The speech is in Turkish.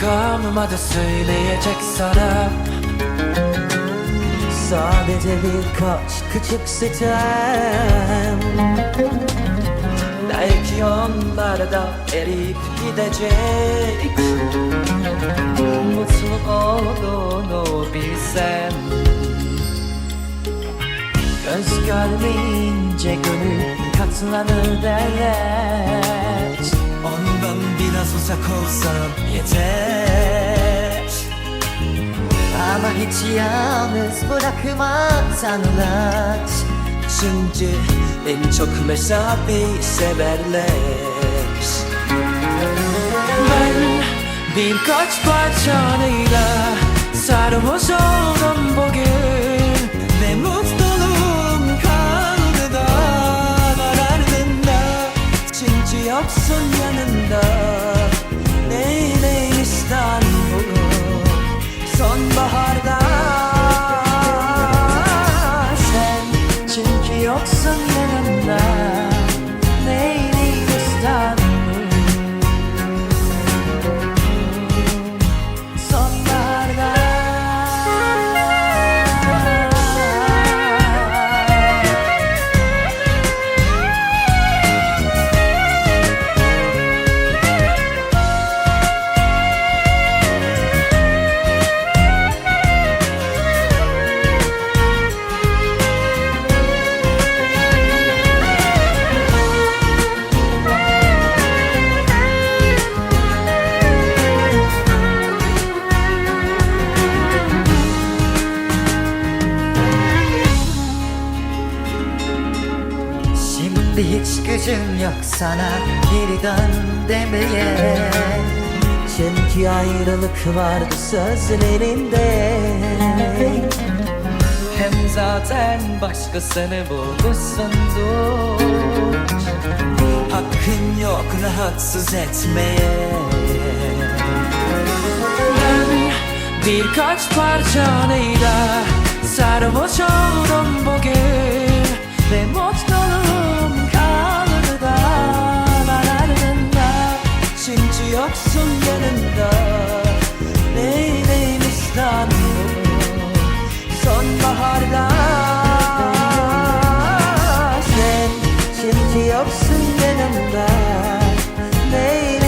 kalmadı söyleyecek sana. Sadece birkaç küçük sitem. Belki onlar da eriyip gidecek. Mutlu olduğunu bilsem. Göz görmeyince gönül katlanır derler uzak olsam yeter. Ama hiç yalnız bırakma anlat Çünkü en çok mesafeyi severler. Ben birkaç parçanıyla sarhoş oldum bugün. Ve mutluluğum Şimdi hiç gücüm yok sana geri dön demeye. Çünkü ayrılık vardı sözlerinde. Hem zaten başkasını bulmuşsundur Hakkın yok rahatsız etmeye. Ben birkaç parçanıyla sarhoş oldum bugün. Ve mutluluğum 없음 되는 밤 내일